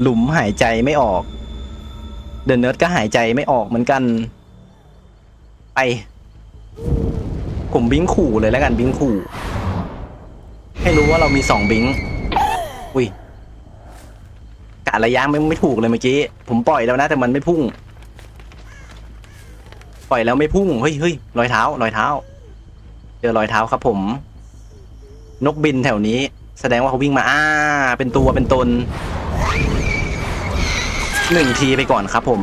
หลุมหายใจไม่ออก เดนเนิร์ดก็หายใจไม่ออกเหมือนกัน ไป ผมบิงขู่เลยแล้วกันบิงขู่ ให้รู้ว่าเรามีสองบิง อุ้ยกะระยะไม่ไม่ถูกเลยเมื่อกี้ ผมปล่อยแล้วนะแต่มันไม่พุ่ง ปล่อยแล้วไม่พุ่ง เฮ้ยเฮ้ยรอยเท้า รอยเท้า เจอรอยเท้าครับผม นกบินแถวนี้ แสดงว่าเขาวิ่งมาอ่าเป็นตัวเป็นตน หนึ่งทีไปก่อนครับผม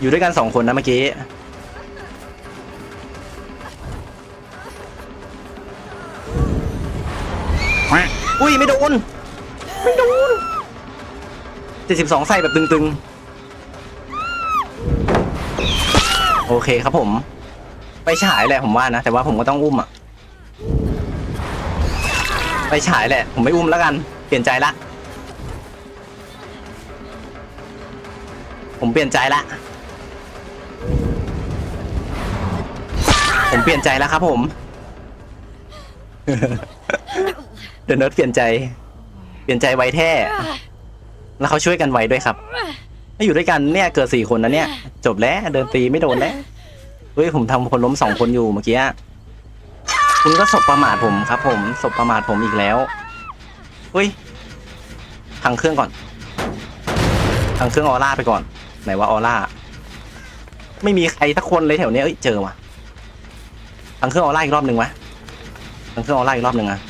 อยู่ด้วยกันสองคนนะเมื่อกี้ อุ้ย ไม่โดน ไม่โดนเจ็ดสิบสองใส่แบบตึงๆ โอเคครับผม ไปฉายแหละผมว่านะ แต่ว่าผมก็ต้องอุ้มอะไปฉายแหละ ผมไม่อุ้มแล้วกัน เปลี่ยนใจละ ผมเปลี่ยนใจละ ผมเปลี่ยนใจแล้วครับผม เดนเนิร์ดเปลี่ยนใจ เปลี่ยนใจไวแท้ แล้วเขาช่วยกันไวด้วยครับถ้าอยู่ด้วยกันเนี่ยเกิดสี่คนนะเนี่ย จบแล้วเดินตีไม่โดนแล้วเฮ้ยผมทำคนล้มสองคนอยู่เมื่อกี้คุณก็สบประมาทผมครับ ผมสบประมาทผมอีกแล้วเฮ้ยพังเครื่องก่อนพังเครื่องออร่าไปก่อน ไหนว่าออร่า ไม่มีใครสักคนเลยแถวเนี้ยเอ้ยเจอว่ะพังเครื่องออร่าอีกรอบหนึ่งวะพังเครื่องออร่าอีกรอบหนึ่งอะ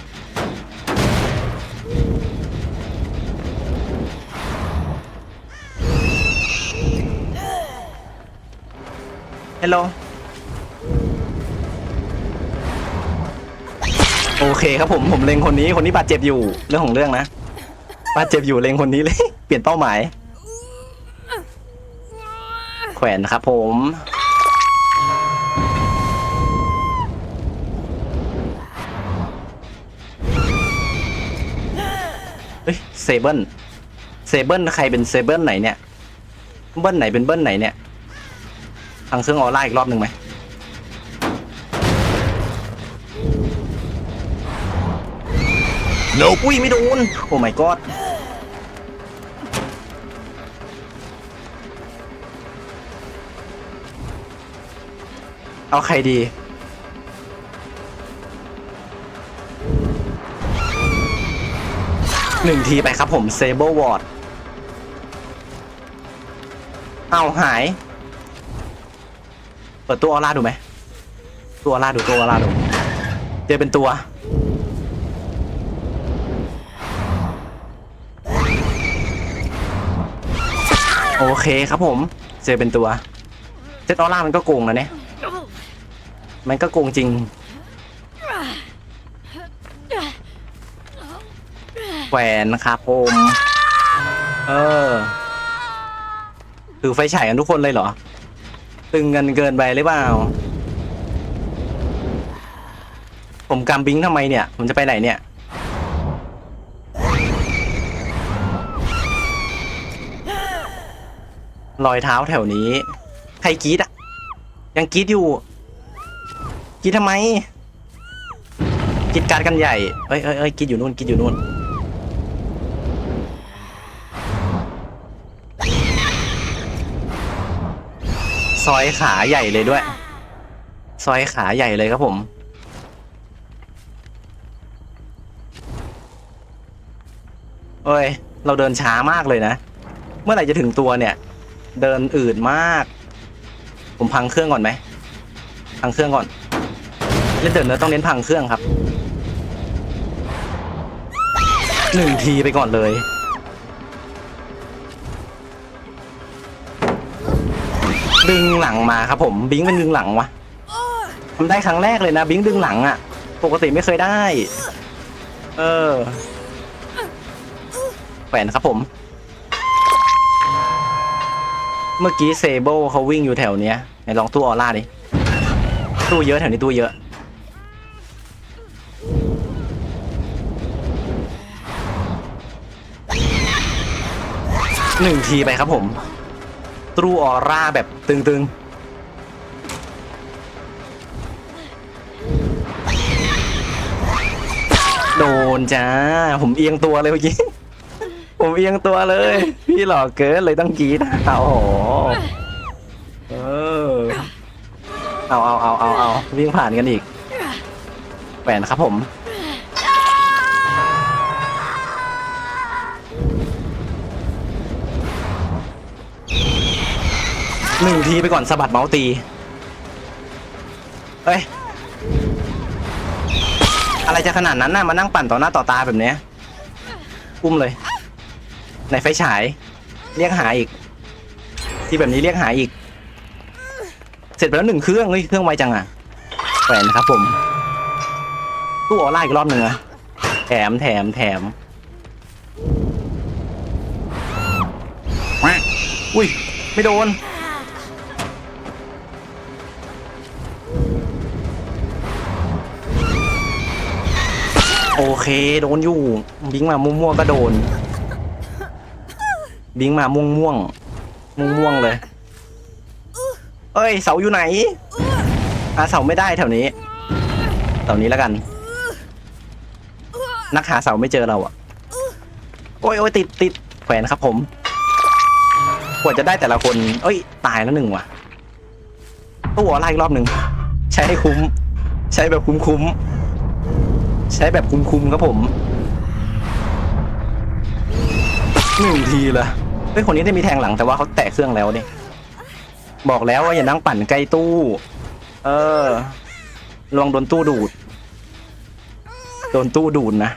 ฮัลโหลโอเคครับผมผมเล็งคนนี้คนนี้บาดเจ็บอยู่เรื่องของเรื่องนะบาดเจ็บอยู่เล็งคนนี้เลย เปลี่ยนเป้าหมาย แขวนครับผมเฮ้ยเซเบิลเซเบิลใครเป็นเซเบิลไหนเนี่ย เบิ้ลไหนเป็นเบิ้ลไหนเนี่ยทางเครื่องออร่าอีกรอบหนึ่งไหม Nope. อุ้ยไม่โดน โอ้ my god เอาใครดี หนึ่งทีไปครับผมเซเบ r ร์วอร์ดเอาหาย เปิดตัวออร่าดูไหม ตัวออร่าดูตัวออร่าดู เจอเป็นตัว โอเคครับผม เจอเป็นตัว เซตออร่ามันก็โกงนะเนี่ย มันก็โกงจริงแหวนครับผมเออถือไฟฉายกันทุกคนเลยเหรอ ตึงกันเกินไปหรือเปล่า ผมกำบิงทำไมเนี่ย ผมจะไปไหนเนี่ย รอยเท้าแถวนี้ ใครกรีดอะยังกรีดอยู่ กรีดทำไมกรีดการกันใหญ่ เอ้ยเอ้ยเอ้ยกรีดอยู่นู่นกรีดอยู่นู่น ซอยขาใหญ่เลยด้วย ซอยขาใหญ่เลยครับผม เอ้ย เราเดินช้ามากเลยนะ เมื่อไหร่จะถึงตัวเนี่ย เดินอืดมาก ผมพังเครื่องก่อนไหมพังเครื่องก่อน เล่นเดินเนื้อต้องเน้นพังเครื่องครับหนึ่งทีไปก่อนเลยดึงหลังมาครับผมบิงเป็นดึงหลังวะทำได้ครั้งแรกเลยนะ บิงดึงหลังอะ่ะ ปกติไม่เคยได้ เออแขวนครับผม เมื่อกี้เซเบิลเขาวิ่งอยู่แถวเนี้ยไหนลองตู้ออร่าดิตู้เยอะแถวนี้ตู้เยอะ หนึ่งทีไปครับผมตู้ออร่าแบบตึงๆ โดนจ้า ผมเอียงตัวเลยเมื่อกี้ ผมเอียงตัวเลย พี่หลอกเกินเลยต้องกรีดเอาโอ้โหเออเอาเอาเอาเอาเอาวิ่งผ่านกันอีกแหวนครับผม หนึ่งทีไปก่อนสะบัดเมาส์ตีเฮ้ย อะไรจะขนาดนั้นน่ะมานั่งปั่นต่อหน้าต่อตาแบบเนี้ยอุ้มเลย ในไฟฉาย เรียกหาอีก ที่แบบนี้เรียกหาอีก เสร็จไปแล้วหนึ่งเครื่องเฮ้ยเครื่องไวจังอะแหวนครับผมตู้ออร่าอีกรอบหนึ่งอะแถมแถมแถมอุ้ย ไม่โดน โอเคโดนอยู่ บิงมาม่วงๆก็โดน บิงมาม่วงม่วงม่วงม่วงเลย เอ้ยเสาอยู่ไหนหาเสาไม่ได้แถวนี้แถวนี้แล้วกัน นักหาเสาไม่เจอเราอะโอ้ยโอ้ยติดติดแขวนครับผมกว่าจะได้แต่ละคน เอ้ย ตายแล้วหนึ่งว่ะตู้อะไรอีกรอบหนึ่ง ใช้ให้คุ้ม ใช้แบบคุ้มๆ ใช้แบบคุมๆครับผมหนึ่งทีเลยเฮ้ยคนนี้ได้มีแทงหลังแต่ว่าเขาแตะเครื่องแล้วนี่บอกแล้วว่าอย่านั่งปั่นใกล้ตู้ เออลองโดนตู้ดูด โดนตู้ดูดนะ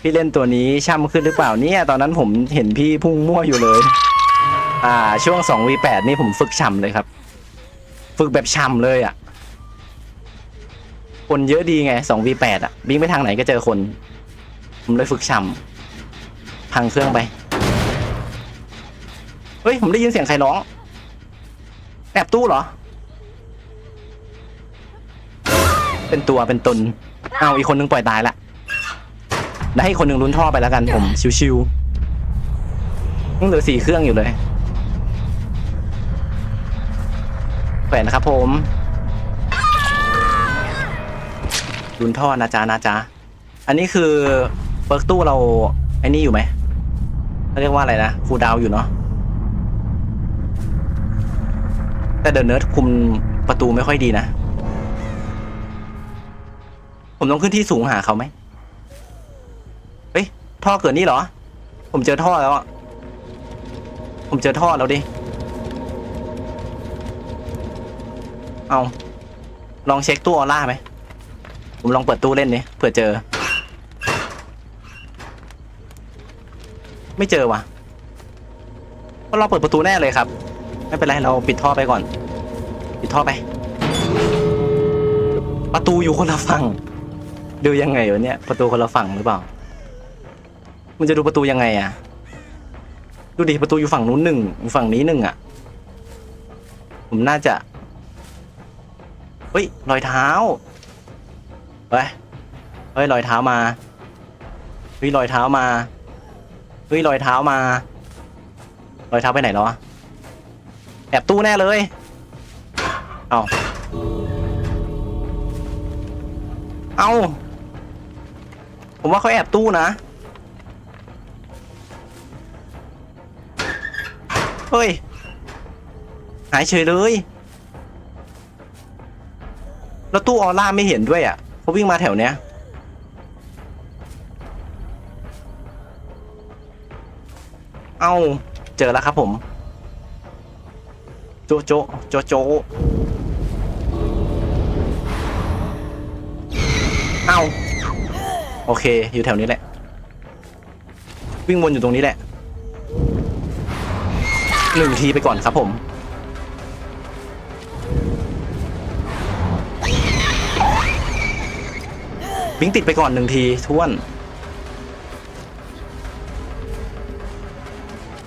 พี่เล่นตัวนี้ช่ำขึ้นหรือเปล่าเนี่ย ตอนนั้นผมเห็นพี่พุ่งมั่วอยู่เลย อ่า ช่วง 2v8 นี่ผมฝึกช่ำเลยครับ ฝึกแบบช่ำเลยอะ คนเยอะดีไง 2v8 อะวิ่งไปทางไหนก็เจอคน ผมเลยฝึกช่ำพังเครื่องไป เฮ้ย ผมได้ยินเสียงใครร้องแอบตู้เหรอ เป็นตัวเป็นตน เอาอีกคนนึงปล่อยตายละแล้วให้คนหนึ่งลุ้นท่อไปแล้วกันผม ชิวๆยังเหลือสี่เครื่องอยู่เลยแขวนนะครับผม ลุ้นท่อนะจ๊ะนะจ๊ะอันนี้คือเปิร์กตู้เราไอ้นี่อยู่ไหมเขาเรียกว่าอะไรนะคูดาวอยู่เนาะแต่เดอะเนิร์ดคุมประตูไม่ค่อยดีนะ ผมต้องขึ้นที่สูงหาเขาไหมเฮ้ยท่อเกิดนี่เหรอ ผมเจอท่อแล้วอะผมเจอท่อแล้วดิ เอาลองเช็คตู้ออร่าไหม ผมลองเปิดตู้เล่นนี่เผื่อเจอ ไม่เจอว่ะก็เราเปิดประตูแน่เลยครับ ไม่เป็นไรเราปิดท่อไปก่อน ปิดท่อไป ประตูอยู่คนละฝั่งดูยังไงวะเนี่ยประตูคนละฝั่งหรือเปล่า มันจะดูประตูยังไงอะดูดิประตูอยู่ฝั่งนู้นหนึ่งฝั่งนี้หนึ่งอะผมน่าจะเฮ้ยรอยเท้า เฮ้ยเฮ้ยรอยเท้ามาเฮ้ยรอยเท้ามาเฮ้ยรอยเท้ามารอยเท้าไปไหนแล้ววะแอบตู้แน่เลยเอาเอาผมว่าเขาแอบตู้นะเฮ้ยหายเฉยเลย แล้วตู้ออร่าไม่เห็นด้วยอะ เขาวิ่งมาแถวเนี้ย เอาเจอแล้วครับผม โจโจโจโจเอ้า โอเค อยู่แถวนี้แหละ วิ่งวนอยู่ตรงนี้แหละหนึ่งทีไปก่อนครับผม วิ่งติดไปก่อนหนึ่งทีท้วน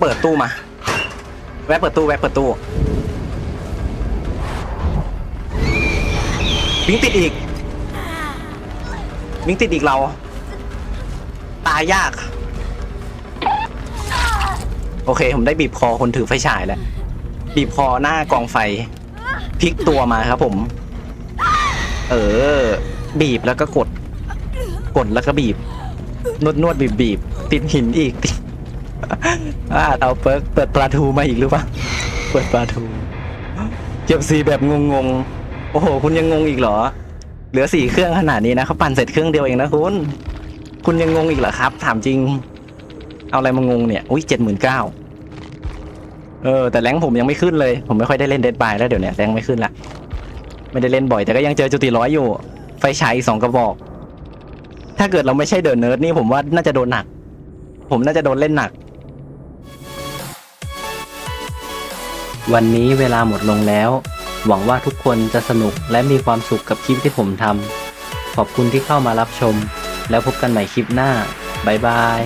เปิดตู้มา แวะเปิดตู้ แวะเปิดตู้ วิ่งติดอีก วิ่งติดอีกเรา ตายยาก โอเค ผมได้บีบคอคนถือไฟฉายแล้ว บีบคอหน้ากองไฟ พลิกตัวมาครับผม เออ บีบแล้วก็กด กดแล้วก็บีบ นวดนวดบีบบีบติดหินอีกติดอ่าเอาเปิดเปิดปลาทูมาอีกหรือเปล่าเปิดปลาทูเก็บสีแบบงงๆ โอ้โห คุณยังงงอีกเหรอ เหลือสี่เครื่องขนาดนี้นะเขาปั่นเสร็จเครื่องเดียวเองนะคุณ คุณยังงงอีกเหรอครับ ถามจริง เอาอะไรมางงเนี่ย อุ้ยเจ็ดหมื่นเก้าเออ แต่แรงผมยังไม่ขึ้นเลย ผมไม่ค่อยได้เล่นเดดบายแล้วเดี๋ยวนี้แรงไม่ขึ้นละ ไม่ได้เล่นบ่อยแต่ก็ยังเจอจุติร้อยอยู่ ไฟฉายสองกระบอก ถ้าเกิดเราไม่ใช่เดินเนิร์ดนี่ผมว่าน่าจะโดนหนัก ผมน่าจะโดนเล่นหนัก วันนี้เวลาหมดลงแล้ว หวังว่าทุกคนจะสนุกและมีความสุขกับคลิปที่ผมทำขอบคุณที่เข้ามารับชม แล้วพบกันใหม่คลิปหน้า บ๊ายบาย